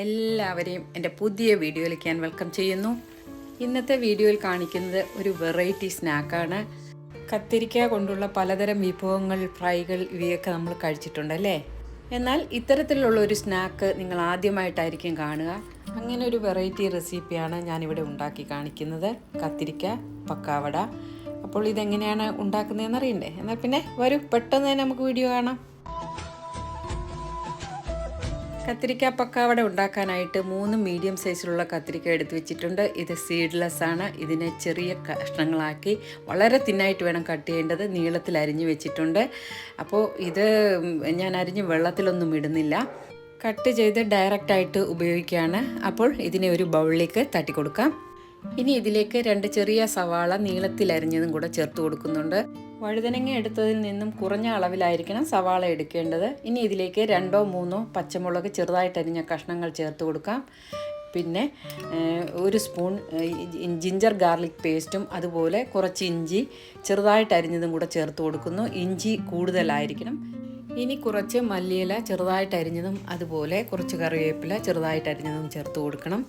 എല്ലാവരെയും എന്റെ പുതിയ വീഡിയോയിലേക്ക് ഞാൻ വെൽക്കം ചെയ്യുന്നു. ഇന്നത്തെ വീഡിയോയിൽ കാണിക്കുന്നത് ഒരു വെറൈറ്റി സ്നാക്കാണ് കത്തിരിക്ക കൊണ്ടുള്ള പലതരം വിഭവങ്ങൾ ഫ്രൈകൾ ഇവയൊക്കെ നമ്മൾ കഴിച്ചിട്ടുണ്ട് അല്ലേ? എന്നാൽ ഇത്തരത്തിലുള്ള ഒരു സ്നാക്ക് നിങ്ങൾ ആദ്യമായിട്ടായിരിക്കും കാണുക. അങ്ങനെ ഒരു വെറൈറ്റി റെസിപ്പിയാണ് ഞാനിവിടെ ഉണ്ടാക്കി കാണിക്കുന്നത്. കത്തിരിക്ക പക്കാവട. അപ്പോൾ ഇതെങ്ങനെയാണ് ഉണ്ടാക്കുന്നതെന്ന് അറിയണ്ടേ? എന്നാൽ പിന്നെ വരൂ പെട്ടെന്ന് തന്നെ നമുക്ക് വീഡിയോ കാണാം. കത്തിരിക്ക പക്കാവട ഉണ്ടാക്കാനായിട്ട് മൂന്ന് മീഡിയം സൈസിലുള്ള കത്തിരിക്ക എടുത്ത് വെച്ചിട്ടുണ്ട്. ഇത് സീഡ്ലെസ് ആണ്. ഇതിനെ ചെറിയ കഷ്ണങ്ങളാക്കി വളരെ തിന്നായിട്ട് വേണം കട്ട് ചെയ്യേണ്ടത്. നീളത്തിൽ അരിഞ്ഞു വെച്ചിട്ടുണ്ട്. അപ്പോൾ ഇത് ഞാൻ അരിഞ്ഞ് വെള്ളത്തിലൊന്നും ഇടുന്നില്ല. കട്ട് ചെയ്ത് ഡയറക്റ്റായിട്ട് ഉപയോഗിക്കുകയാണ്. അപ്പോൾ ഇതിനെ ഒരു ബൗളിലേക്ക് തട്ടി കൊടുക്കാം. ഇനി ഇതിലേക്ക് രണ്ട് ചെറിയ സവാള നീളത്തിൽ അരിഞ്ഞതും കൂടെ ചേർത്ത് കൊടുക്കുന്നുണ്ട്. വഴുതനങ്ങ എടുത്തതിൽ നിന്നും കുറഞ്ഞ അളവിലായിരിക്കണം സവാള എടുക്കേണ്ടത്. ഇനി ഇതിലേക്ക് രണ്ടോ മൂന്നോ പച്ചമുളക് ചെറുതായിട്ട് അരിഞ്ഞ കഷ്ണങ്ങൾ ചേർത്ത് കൊടുക്കാം. പിന്നെ ഒരു സ്പൂൺ ജിഞ്ചർ ഗാർലിക് പേസ്റ്റും അതുപോലെ കുറച്ച് ഇഞ്ചി ചെറുതായിട്ട് അരിഞ്ഞതും കൂടെ ചേർത്ത് കൊടുക്കുന്നു. ഇഞ്ചി കൂടുതലായിരിക്കണം. ഇനി കുറച്ച് മല്ലിയില ചെറുതായിട്ട് അരിഞ്ഞതും അതുപോലെ കുറച്ച് കറിവേപ്പില ചെറുതായിട്ട് അരിഞ്ഞതും ചേർത്ത് കൊടുക്കണം.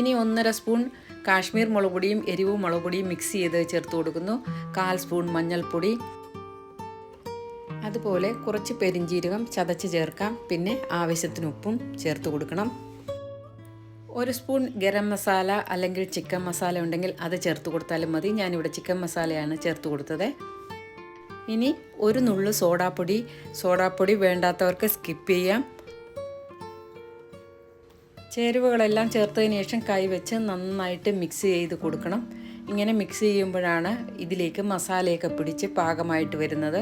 ഇനി ഒന്നര സ്പൂൺ കാശ്മീർ മുളക് പൊടിയും എരിവ് മുളക് പൊടിയും മിക്സ് ചെയ്ത് ചേർത്ത് കൊടുക്കുന്നു. കാൽ സ്പൂൺ മഞ്ഞൾപ്പൊടി. അതുപോലെ കുറച്ച് പെരിഞ്ചീരകം ചതച്ച് ചേർക്കാം. പിന്നെ ആവശ്യത്തിന് ഉപ്പും ചേർത്ത് കൊടുക്കണം. ഒരു സ്പൂൺ ഗരം മസാല അല്ലെങ്കിൽ ചിക്കൻ മസാല ഉണ്ടെങ്കിൽ അത് ചേർത്ത് കൊടുത്താലും മതി. ഞാനിവിടെ ചിക്കൻ മസാലയാണ് ചേർത്ത് കൊടുത്തത്. ഇനി ഒരു നുള്ളു സോഡാപ്പൊടി. സോഡാപ്പൊടി വേണ്ടാത്തവർക്ക് സ്കിപ്പ് ചെയ്യാം. ചേരുവകളെല്ലാം ചേർത്തതിന് ശേഷം കൈവച്ച് നന്നായിട്ട് മിക്സ് ചെയ്ത് കൊടുക്കണം. ഇങ്ങനെ മിക്സ് ചെയ്യുമ്പോഴാണ് ഇതിലേക്ക് മസാലയൊക്കെ പിടിച്ച് പാകമായിട്ട് വരുന്നത്.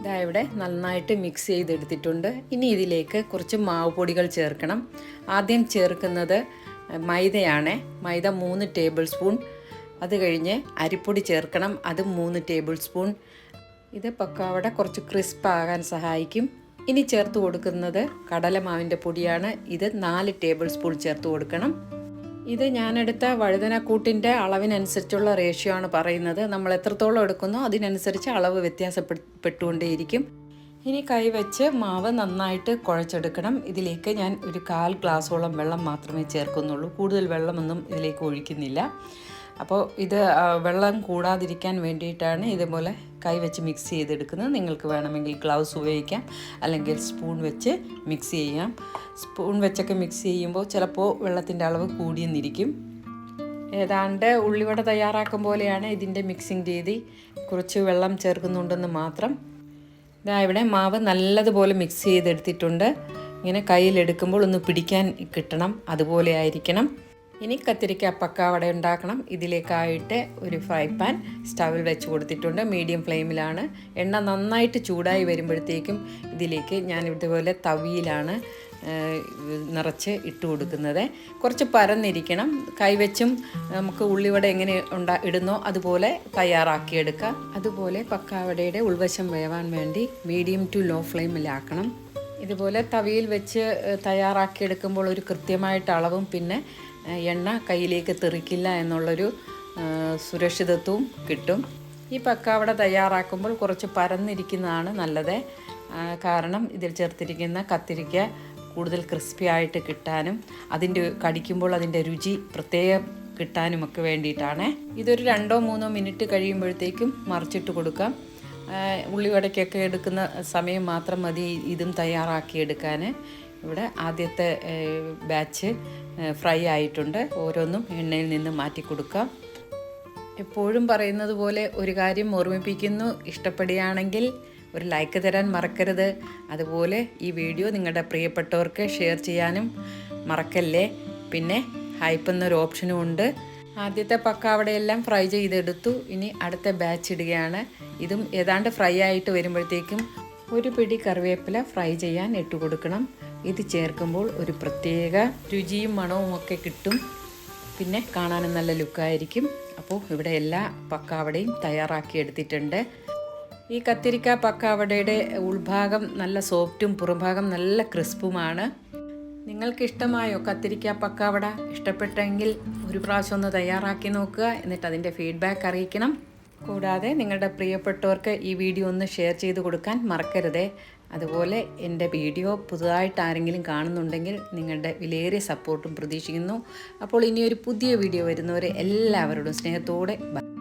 ഇതാ ഇവിടെ നന്നായിട്ട് മിക്സ് ചെയ്തെടുത്തിട്ടുണ്ട്. ഇനി ഇതിലേക്ക് കുറച്ച് മാവ് പൊടികൾ ചേർക്കണം. ആദ്യം ചേർക്കുന്നത് മൈദയാണ്. മൈദ മൂന്ന് ടേബിൾ സ്പൂൺ അത് കഴിഞ്ഞ് അരിപ്പൊടി ചേർക്കണം. അത് മൂന്ന് ടേബിൾ സ്പൂൺ ഇത് പക്കാവട കുറച്ച് ക്രിസ്പ് ആകാൻ സഹായിക്കും. ഇനി ചേർത്ത് കൊടുക്കുന്നത് കടലമാവിന്റെ പൊടിയാണ്. ഇത് നാല് ടേബിൾ സ്പൂൺ ചേർത്ത് കൊടുക്കണം. ഇത് ഞാനെടുത്ത വഴുതനക്കൂട്ടിന്റെ അളവിനനുസരിച്ചുള്ള റേഷ്യോ ആണ് പറയുന്നത്. നമ്മൾ എത്രത്തോളം എടുക്കുന്നോ അതിനനുസരിച്ച് അളവ് വ്യത്യാസപ്പെട്ടുകൊണ്ടേയിരിക്കും. ഇനി കൈവച്ച് മാവ് നന്നായിട്ട് കുഴച്ചെടുക്കണം. ഇതിലേക്ക് ഞാൻ ഒരു കാൽ ഗ്ലാസോളം വെള്ളം മാത്രമേ ചേർക്കുന്നുള്ളൂ. കൂടുതൽ വെള്ളമൊന്നും ഇതിലേക്ക് ഒഴിക്കുന്നില്ല. അപ്പോൾ ഇത് വെള്ളം കൂടാതിരിക്കാൻ വേണ്ടിയിട്ടാണ് ഇതുപോലെ കൈ വെച്ച് മിക്സ് ചെയ്തെടുക്കുന്നത്. നിങ്ങൾക്ക് വേണമെങ്കിൽ ഗ്ലൗസ് ഉപയോഗിക്കാം അല്ലെങ്കിൽ സ്പൂൺ വെച്ച് മിക്സ് ചെയ്യാം. സ്പൂൺ വെച്ചൊക്കെ മിക്സ് ചെയ്യുമ്പോൾ ചിലപ്പോൾ വെള്ളത്തിന്റെ അളവ് കൂടിയെന്നിരിക്കും. ഏതാണ്ട് ഉള്ളിവട തയ്യാറാക്കും പോലെയാണ് ഇതിന്റെ മിക്സിംഗ് രീതി. കുറച്ച് വെള്ളം ചേർക്കുന്നുണ്ടെന്ന് മാത്രം. ഇതാ ഇവിടെ മാവ് നല്ലതുപോലെ മിക്സ് ചെയ്തെടുത്തിട്ടുണ്ട്. ഇങ്ങനെ കയ്യിലെടുക്കുമ്പോൾ ഒന്ന് പിടിക്കാൻ കിട്ടണം. അതുപോലെ ആയിരിക്കണം. ഇനി കത്തിരിക്ക പക്കാവട ഉണ്ടാക്കണം. ഇതിലേക്കായിട്ട് ഒരു ഫ്രൈ പാൻ സ്റ്റവിൽ വെച്ച് കൊടുത്തിട്ടുണ്ട്. മീഡിയം ഫ്ലെയിമിലാണ് എണ്ണ നന്നായിട്ട് ചൂടായി വരുമ്പോഴത്തേക്കും ഇതിലേക്ക് ഞാൻ ഇതുപോലെ തവിയിലാണ് നിറച്ച് ഇട്ട് കൊടുക്കുന്നത്. കുറച്ച് പരന്നിരിക്കണം. കൈവച്ചും നമുക്ക് ഉള്ളിവട എങ്ങനെ ഉണ്ടാ ഇടുന്നോ അതുപോലെ തയ്യാറാക്കിയെടുക്കാം. അതുപോലെ പക്കാവടയുടെ ഉൾവശം വേവാൻ വേണ്ടി മീഡിയം ടു ലോ ഫ്ലെയിമിലാക്കണം ഇതുപോലെ തവിയിൽ വെച്ച് തയ്യാറാക്കിയെടുക്കുമ്പോൾ ഒരു കൃത്യമായിട്ട് അളവും പിന്നെ എണ്ണ കയ്യിലേക്ക് തെറിക്കില്ല എന്നുള്ളൊരു സുരക്ഷിതത്വവും കിട്ടും. ഈ പക്കാവട തയ്യാറാക്കുമ്പോൾ കുറച്ച് പരന്നിരിക്കുന്നതാണ് നല്ലത്. കാരണം ഇതിൽ ചേർത്തിരിക്കുന്ന കത്തിരിക്ക കൂടുതൽ ക്രിസ്പി ആയിട്ട് കിട്ടാനും അതിന്റെ കടിക്കുമ്പോൾ അതിന്റെ രുചി പ്രത്യേകം കിട്ടാനുമൊക്കെ വേണ്ടിയിട്ടാണ്. ഇതൊരു രണ്ടോ മൂന്നോ മിനിറ്റ് കഴിയുമ്പോഴത്തേക്കും മറിച്ചിട്ട് കൊടുക്കാം. ഉള്ളിവടയ്ക്കൊക്കെ എടുക്കുന്ന സമയം മാത്രം മതി ഇതും തയ്യാറാക്കി തയ്യാറാക്കിയെടുക്കാൻ. ഇവിടെ ആദ്യത്തെ ബാച്ച് ഫ്രൈ ആയിട്ടുണ്ട്. ഓരോന്നും എണ്ണയിൽ നിന്ന് മാറ്റി കൊടുക്കാം. എപ്പോഴും പറയുന്നത് പോലെ ഒരു കാര്യം ഓർമ്മിപ്പിക്കുന്നു. ഇഷ്ടപ്പെടുകയാണെങ്കിൽ ഒരു ലൈക്ക് തരാൻ മറക്കരുത്. അതുപോലെ ഈ വീഡിയോ നിങ്ങളുടെ പ്രിയപ്പെട്ടവർക്ക് ഷെയർ ചെയ്യാനും മറക്കല്ലേ? പിന്നെ ഹൈപ്പ് എന്നൊരു ഓപ്ഷനും ഉണ്ട്. ആദ്യത്തെ പക്ക അവിടെയെല്ലാം ഫ്രൈ ചെയ്തെടുത്തു. ഇനി അടുത്ത ബാച്ച് ഇടുകയാണ്. ഇതും ഏതാണ്ട് ഫ്രൈ ആയിട്ട് വരുമ്പോഴത്തേക്കും ഒരു പിടി കറിവേപ്പില ഫ്രൈ ചെയ്യാൻ ഇട്ട് കൊടുക്കണം ഇത് ചേർക്കുമ്പോൾ ഒരു പ്രത്യേക രുചിയും മണവും ഒക്കെ കിട്ടും. പിന്നെ കാണാനും നല്ല ലുക്കായിരിക്കും. അപ്പോൾ ഇവിടെ എല്ലാ പക്കാവടയും തയ്യാറാക്കി എടുത്തിട്ടുണ്ട്. ഈ കത്തിരിക്ക പക്കാവടയുടെ ഉൾഭാഗം നല്ല സോഫ്റ്റും പുറംഭാഗം നല്ല ക്രിസ്പുമാണ്. നിങ്ങൾക്കിഷ്ടമായോ കത്തിരിക്ക പക്കാവട? ഇഷ്ടപ്പെട്ടെങ്കിൽ ഒരു പ്രാവശ്യം ഒന്ന് തയ്യാറാക്കി നോക്കുക. എന്നിട്ട് അതിന്റെ ഫീഡ്ബാക്ക് അറിയിക്കണം. കൂടാതെ നിങ്ങളുടെ പ്രിയപ്പെട്ടവർക്ക് ഈ വീഡിയോ ഒന്ന് ഷെയർ ചെയ്ത് കൊടുക്കാൻ മറക്കരുതേ. അതുപോലെ എന്റെ വീഡിയോ പുതുതായിട്ട് ആരെങ്കിലും കാണുന്നുണ്ടെങ്കിൽ നിങ്ങളുടെ വിലയേറിയ സപ്പോർട്ടും പ്രതീക്ഷിക്കുന്നു. അപ്പോൾ ഇനിയൊരു പുതിയ വീഡിയോ വരുന്നവരെ എല്ലാവരോടും സ്നേഹത്തോടെ ബൈ